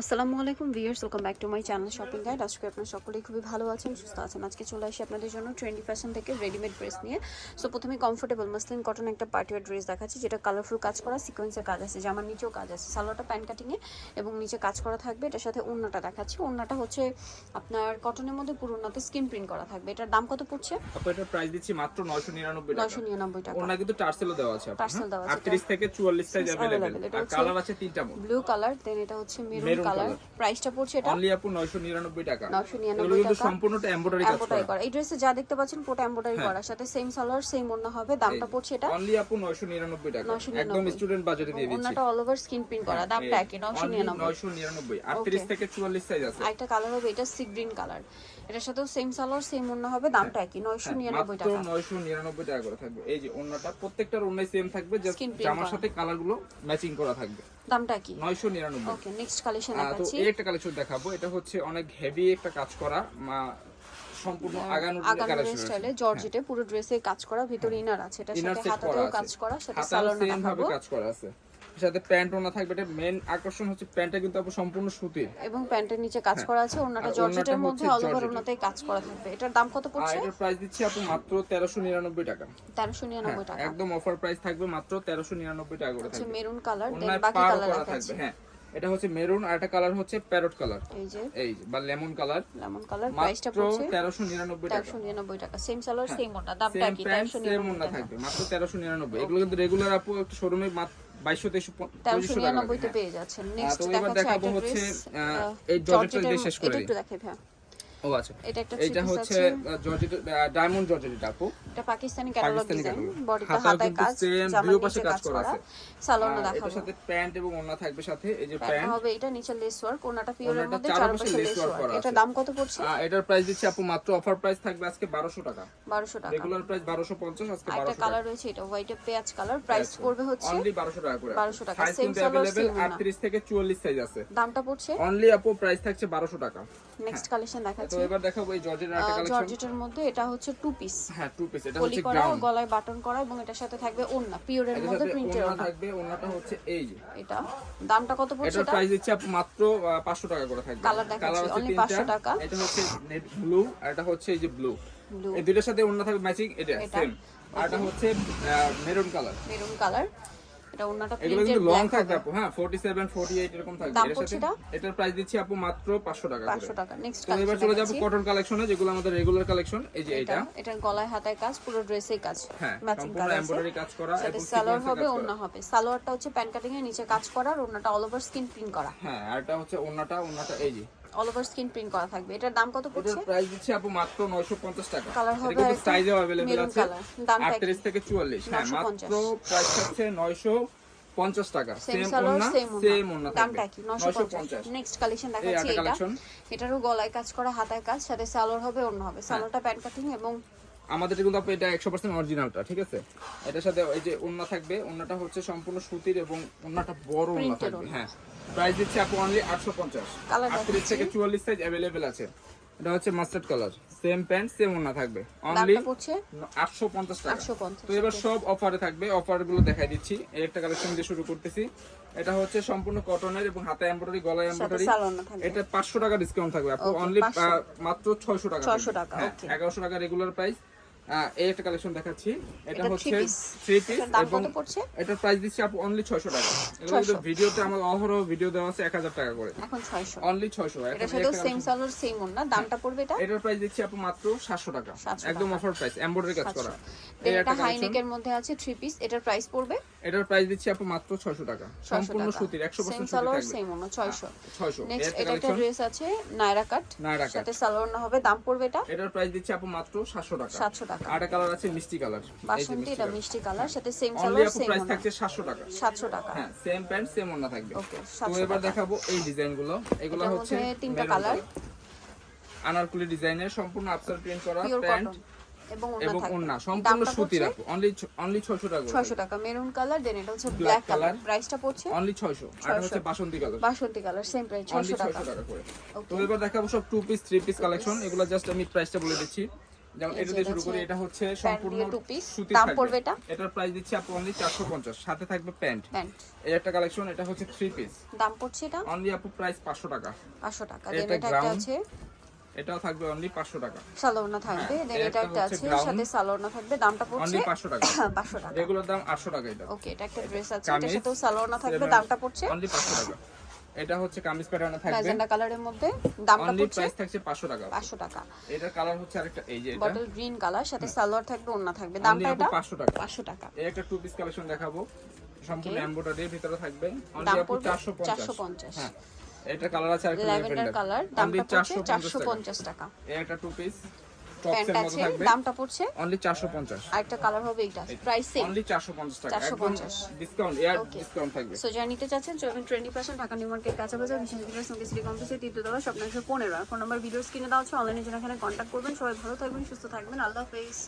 আসসালামু আলাইকুম viewers welcome back to my channel shopping guide আজকে আপনারা সকলেই খুবই ভালো আছেন সুস্থ আছেন আজকে চলে আসি আপনাদের জন্য ট্রেন্ডি ফ্যাশন থেকে রেডিমেড ড্রেস নিয়ে সো প্রথমে কমফোর্টেবল মাসলিন কটন একটা পার্টিওয়ার ড্রেস দেখাচ্ছি যেটা কালারফুল কাজ করা সিকোয়েন্সের কাজ আছে জামার নিচেও কাজ আছে সালোয়ারটা প্যান্ট কাটিংয়ে এবং নিচে কাজ করা থাকবে এটার সাথে ওড়নাটা দেখাচ্ছি ওড়নাটা হচ্ছে আপনার কটনের মধ্যে পুরো ওড়নাতে স্কিন প্রিন্ট করা থাকবে এটার দাম কত পড়ছে আপু এটার প্রাইস দিচ্ছি মাত্র 999 টাকা নয়শো নিরানব্বই টাকা ওনা কিন্তু টার্সেলও দেওয়া আছে Tarsal দেওয়া আছে, 38 থেকে 44 সাইজ Size अवेलेबल available, এটা আর হচ্ছে- কালার আছে তিনটা মোড ব্লু কালার দেন এটা হচ্ছে মেরুন Maroon কালার প্রাইসটা পড়ছে এটা। অনলি আপু 999 টাকা। 999 টাকা। সম্পূর্ণটা এমব্রয়ডারি কাজ করা। এই ড্রেসে যা দেখতে পাচ্ছেন পুরো এমব্রয়ডারি। করা। সাথে সেম সালোয়ার সেম ওড়না হবে। দামটা পড়ছে এটা। অনলি আপু 999 টাকা। একদম স্টুডেন্ট বাজেটে দিয়ে দিচ্ছি। ওড়নাটা অল ওভার স্কিন প্রিন্ট করা। দামটা একই 999 999 38 থেকে 44 সাইজ আছে। আরেকটা কালার হবে এটা সি গ্রিন কালার এটার সাথেও সেম সালোয়ার সেম ওড়না হবে। দামটা একই 999 মাত্র টাকা। 999 টাকা করে থাকবে। এই যে ওন্নাটা প্রত্যেকটার ওন্নায় সেম থাকবে জাস্ট জামার সাথে কালারগুলো ম্যাচিং করা থাকবে। দামটা কি 999 ওকে নেক্সট কালেকশন তো এই একটা কালেকশন দেখাবো। এটা হচ্ছে অনেক হেভি একটা কাজ করা। সম্পূর্ণ আগানোর আগানোর কালেকশন স্টাইলে জর্জেটে পুরো ড্রেসে কাজ করা ভিতরে ইনার আছে ইনার সাথে হাতাতেও কাজ করা সাথে ভাবে দেখাবো। কাজ করা আছে। সাথে প্যান্ট ওনা থাকবে এটা মেন আকর্ষণ হচ্ছে প্যান্টটা কিন্তু আপু সম্পূর্ণ সুতির। এবং প্যান্টের নিচে কাজ করা আছে ওড়নাটা আর জর্জেটের মধ্যে অল ওভার। ওড়নাতেই কাজ করা থাকবে। এটার দাম কত পড়ছে? এটার প্রাইস দিচ্ছি আপু মাত্র 1399 টাকা। তেরোশো নিরানব্বই টাকা। একদম অফার প্রাইস থাকবে মাত্র 1399 টাকা করে থাকবে। মেরুন কালার দেন বাকি কালার থাকবে হ্যাঁ। এটা হচ্ছে মেরুন আর একটা কালার হচ্ছে প্যারট কালার। এই যে। এই বা লেমন কালার। লেমন কালার প্রাইসটা পড়ছে 1399 টাকা। তেরোশো নিরানব্বই টাকা। সেম সালোয়ার সেম ওটা দামটা কি? প্যান্ট তেরোশো সেম নিরানব্বই ওন্না টাকা। থাকবে। মাত্র 1399 এগুলো কিন্তু রেগুলার আপু একটা শোরুমে মাত্র 2200 2300 তেরোশো টাকা নিরানব্বইতে লাগে। পেয়ে যাচ্ছেন নেক্সট এবার দেখাচ্ছি দেখাবো হচ্ছে এই জর্জেটটা শেষ করে এটা দিই। একটু দেখাই ভাই ও আচ্ছা। এটা একটা এটা হচ্ছে জর্জেট ডায়মন্ড জর্জেট আপু। এটা পাকিস্তানি ক্যাটালগ ডিজাইন বডিতে হাতায় কাজ কাজ করা দেখাবো। এর সাথে প্যান্ট এবং থাকবে সাথে এই যে প্যান্ট হবে এটা নিচে লেস ওয়ার্ক পিওরের মধ্যে চারপাশে লেস ওয়ার্ক এটা দাম কত পড়ছে? এটার প্রাইস দিচ্ছি আপু মাত্র অফার প্রাইস থাকবে আজকে 1200 টাকা। 1200 টাকা। রেগুলার প্রাইস 1250 আজকে 1200 টাকা। কালার রয়েছে এটা হোয়াইট পেঁয়াজ কালার প্রাইস পড়বে হচ্ছে অনলি 1200 টাকা করে। 1200 টাকা। সেম 38 থেকে 44 সাইজ আছে। দামটা পড়ছে? অনলি আপু প্রাইস থাকছে 1200 টাকা। নেক্সট হ্যাঁ। কালেকশন দেখাচ্ছি। তো এবার দেখাবো এই জর্জেটের কালেকশন জর্জেটের মধ্যে এটা হচ্ছে টু পিস হ্যাঁ টু পিস এটা হচ্ছে গ্রাউন্ড গলায় বাটন করা এবং এটার সাথে থাকবে ওন্না পিওরের মধ্যে ওড়না ওড়না। থাকবে ওন্নাটা হচ্ছে এই যে। এটা। দামটা কত পড়ছে এটা? প্রাইস হচ্ছে মাত্র আহ, 500 টাকা করে থাকবে। কালার দেখাচ্ছি, অনলি 500 টাকা। এটা হচ্ছে নেট ব্লু আর এটা হচ্ছে এই যে ব্লু এই দুইটার সাথে ওন্না থাকবে ম্যাচিং এটা এটা। সেম আর এটা হচ্ছে মেরুন কালার মেরুন কালার এটা ওড়নাটা এগুলো কিন্তু লং থাকবে আপু হ্যাঁ 47 48 এরকম থাকবে। এর সাথে এটার প্রাইস দিচ্ছি আপু মাত্র 500 টাকা 500 টাকা। নেক্সট তো এবার চলে যাব কটন কালেকশনে যেগুলো আমাদের রেগুলার কালেকশন এই যে এটা এটা গলায় হাতায় কাজ পুরো ড্রেসেই কাজ ম্যাচিং কাজ এমব্রয়ডারি কাজ করা এবং সালোয়ার হবে কাজ হবে। সালোয়ারটা হচ্ছে প্যান কাটিং এর নিচে কাজ করা আর ওড়নাটা অল ওভার স্কিন প্রিন্ট করা। হ্যাঁ আর এটা হচ্ছে ওড়নাটা ওড়নাটা এই যে। অল ওভার স্কিন প্রিন্ট করা থাকবে এটার দাম কত এটার পড়ছে প্রাইস দিচ্ছি আপু মাত্র 950 টাকা কালার এটা হবে কিন্তু আরেকটা সাইজও अवेलेबल মেরুন আছে কালার দামটা 38 থেকে 44 হ্যাঁ 950 মাত্র প্রাইস হচ্ছে 950 টাকা সেম সেম সালোয়ার ওড়না সেম সেম ওড়না ওড়না দামটা থাকবে কি 950 নেক্সট কালেকশন এই দেখাচ্ছি একটা এটা কালেকশন এটারও গলায় কাজ করা হাতায় কাজ সাথে সালোয়ার হবে ওড়না হবে সালোয়ারটা প্যান কাটিং এবং আমাদের কিন্তু আপু এটা 100% অরিজিনালটা ঠিক আছে এটার সাথে এই যে ওড়না থাকবে ওড়নাটা হচ্ছে সম্পূর্ণ সুতির এবং ওড়নাটা বড় ওড়না Printed থাকবে ওড়না। হ্যাঁ প্রাইস দিচ্ছে আপু অনলি 850 Colour 38 থেকে 44 সাইজ अवेलेबल আছে এটা হচ্ছে mustard colour same pant same ওড়না থাকবে অনলি দামটা পড়ছে 850 টাকা 850 তো এবার সব অফারে থাকবে অফার গুলো দেখাই দিচ্ছি এই একটা কালেকশন দিয়ে শুরু করতেছি এটা হচ্ছে সম্পূর্ণ কটনের এবং হাতে এমব্রয়ডারি গলায় সাথে এমব্রয়ডারি সালোয়ার না থাকবে এটা 500 টাকা ডিসকাউন্ট থাকবে আপু Okay, অনলি 500 মাত্র 600 টাকা 600 টাকা, okay. 1100 টাকা রেগুলার প্রাইস এই একটা কালেকশন দেখাচ্ছি। এটা হচ্ছে থ্রি পিস এবং এটার প্রাইস দিচ্ছি আপু অনলি 600 টাকা। এগুলো কিন্তু ভিডিওতে আমার অহরহ ভিডিও দেওয়া আছে 1000 টাকা করে। এখন 600 অনলি 600 এটা শুধু সেম সালোয়ার সেম ওড়না দামটা পড়বে এটা? এটার প্রাইস দিচ্ছি আপু মাত্র 700 টাকা। একদম অফার প্রাইস এমব্রয়ডারি কাজ করা। এটা হাই নেকের মধ্যে আছে থ্রি পিস এটার প্রাইস পড়বে এটার প্রাইস দিচ্ছি আপু মাত্র 600 টাকা। সম্পূর্ণ সুতির 100% সেম সুতি সালোয়ার সেম ওড়না 600 600 নেক্সট এটা একটা ড্রেস আছে নায়রা কাট নায়রা কাট সাথে সালোয়ার না হবে দাম পড়বে এটা? এটার প্রাইস দিচ্ছি আপু মাত্র 700 টাকা। 700 টাকা। আর কালার আছে মিষ্টি কালার বাসন্তী এটা মিষ্টি কালার সাথে সেম সালোয়ার সেম প্রাইস থাকছে 700 টাকা। 700 টাকা। হ্যাঁ সেম প্যান্ট সেম ওড়না থাকবে। ওকে তো এবার দেখাবো এই ডিজাইনগুলো। এগুলো হচ্ছে তিনটা কালার আনারকুলি ডিজাইনের সম্পূর্ণ আফসার প্রিন্ট করা প্যান্ট এবং ওড়না সম্পূর্ণ সুতির আপু অনলি অনলি 600 টাকা 600 টাকা। মেরুন কালার দেন এটা হচ্ছে ব্ল্যাক কালার প্রাইসটা পড়ছে অনলি 600 আর হচ্ছে বাসন্তী কালার বাসন্তী কালার সেম প্রাইস 600 টাকা। করে। তো এবার দেখাবো সব two piece three piece collection এগুলো জাস্ট আমি প্রাইসটা বলে দিচ্ছি। যেমন এটা দিয়ে শুরু করি এটা হচ্ছে সম্পূর্ণ সুতির দাম পড়বে এটা? এটার প্রাইস দিচ্ছি আপু অনলি চারশো পঞ্চাশ। সাথে থাকবে প্যান্ট এই একটা কালেকশন এটা হচ্ছে থ্রি পিস দাম পড়ছে এটা? অনলি আপু প্রাইস পাঁচশো টাকা। পাঁচশো টাকা। এটা দেন এটা আছে এটাও থাকবে অনলি পাঁচশো টাকা। সালোয়ারনা থাকবে হ্যাঁ, দেন এটা একটা আছে সাথে সালোয়ারনা থাকবে দামটা পড়ছে অনলি পাঁচশো টাকা। পাঁচশো টাকা। এগুলোর দাম আটশো টাকা এটা ওকে এটা একটা ড্রেস আছে এটার সাথেও সালোয়ারনা থাকবে দামটা পড়ছে অনলি পাঁচশো টাকা। এটা হচ্ছে কামিজ প্যাটার্নে থাকবে। ম্যাজেন্ডা কালারের মধ্যে দামটা পড়ছে প্রাইস থাকছে পাঁচশো টাকা। পাঁচশো টাকা। এটার কালার হচ্ছে আরেকটা এই যে এটা। বটল গ্রিন কালার সাথে সালোয়ার থাকবে ওন্না থাকবে। দামটা এটা পাঁচশো টাকা। পাঁচশো টাকা। এই একটা টু পিস কালেকশন দেখাবো। সম্পূর্ণ. এমব্রয়ডারির ভিতরে থাকবে। অনলি দাম আপু পড়বে চারশো চারশো পঞ্চাশ পঞ্চাশ। হ্যাঁ। এটা কালার আছে আরেকটা ল্যাভেন্ডার কালার দামটা পড়ছে চারশো চারশো পঞ্চাশ পঞ্চাশ টাকা। এই একটা টু পিস প্যান্ট আছে দামটা পড়ছে অনলি আরেকটা কালার হবে এইটা প্রাইস সেম অনলি চারশো পঞ্চাশ টাকা। একদম ডিসকাউন্ট এয়ার ডিসকাউন্ট থাকবে। সো যারা নিতে চাচ্ছেন ঢাকা নিউ মার্কেট কাঁচা বাজার বিশেষ বিকাশ সঙ্গে সিটি কমপ্লেক্সের তৃতীয়তলা স্বপ্ন একশো পনেরো। ফোন নাম্বার দেওয়া হচ্ছে অনলাইনে এখানে করবেন। সবাই ভালো থাকবেন সুস্থ থাকবেন। আল্লাহ হাফেজ।